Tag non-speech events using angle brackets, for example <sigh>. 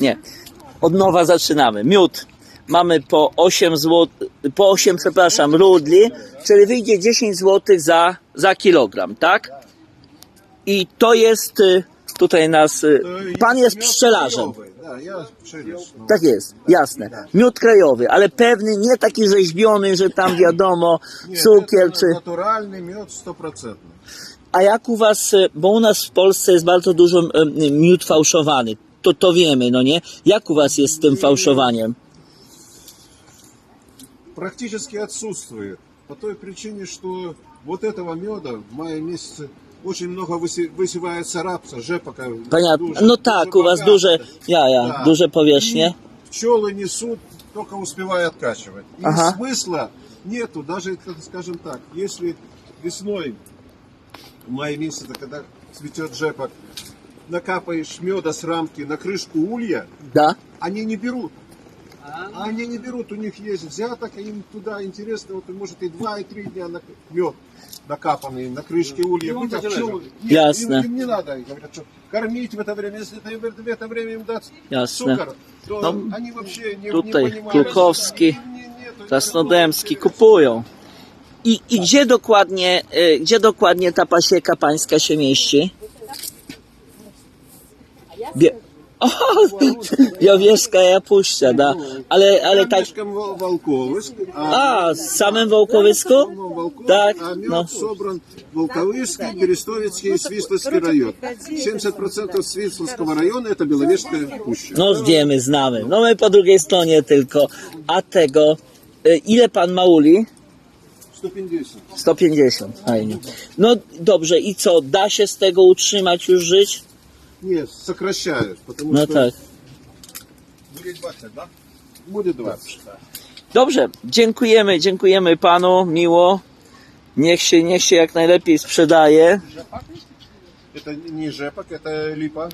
Nie. Od nowa zaczynamy. Miód mamy po 8 zł, po 8, przepraszam, rudli, czyli wyjdzie 10 zł za, za kilogram, tak? I to jest y, tutaj nas. Y, Pan jest pszczelarzem. Tak jest, jasne. Miód krajowy, ale pewny, nie taki rzeźbiony, że tam wiadomo, cukier czy. Naturalny miód 100%. A jak u was, y, bo u nas w Polsce jest bardzo dużo miód fałszowany to to wiemy, no nie? Jak u was jest z tym fałszowaniem? Практически отсутствует. По той причине, что вот этого меда в мае месяце очень много высе- высевается рапса, жепока. Понятно. дуже- No tak, u was богато. duże jaja, Да. duże powierzchnie. Пчелы несут, только успевая откачивать. И Ага. смысла нету, даже, так скажем так, если весной, в мае месяце, когда цветет жепок, накапаешь меда с рамки на крышку улья, Da? они не берут. Они не берут, у них есть взяток, а им туда интересно, вот может и два, и три дня на мед накапанный на крышке улья. быть, а Нет, Ясно. Им, им не надо, говорят, что кормить в это время, если ты в это время им дать Ясно. цукор, то Ну, они вообще не, tutaj не понимают. Нету Krasnodębski kupują. I, I gdzie dokładnie, gdzie dokładnie ta pasieka pańska się mieści? Bie... <laughs> O, Białowieska Japuścia, da. Ale, ale tak, Камешком Вол- Волковыск, а a, z samym Wołkowysku? в Волковыск, Так, а мед ну. собран Волковыский, Берестовицкий и Свисловский район. 70% Свисловского района это Беловежская пуща. No wiemy, znamy. No my po drugiej stronie tylko. A tego, y, ile pan ma uli? 150. 150, fajnie. No dobrze, i co, da się z tego utrzymać już żyć? Нет, сокращают, потому No что tak. будет 20. Dobrze, dziękujemy, dziękujemy panu, miło. Niech się, niech się jak najlepiej sprzedaje. Это не жепок, это липа.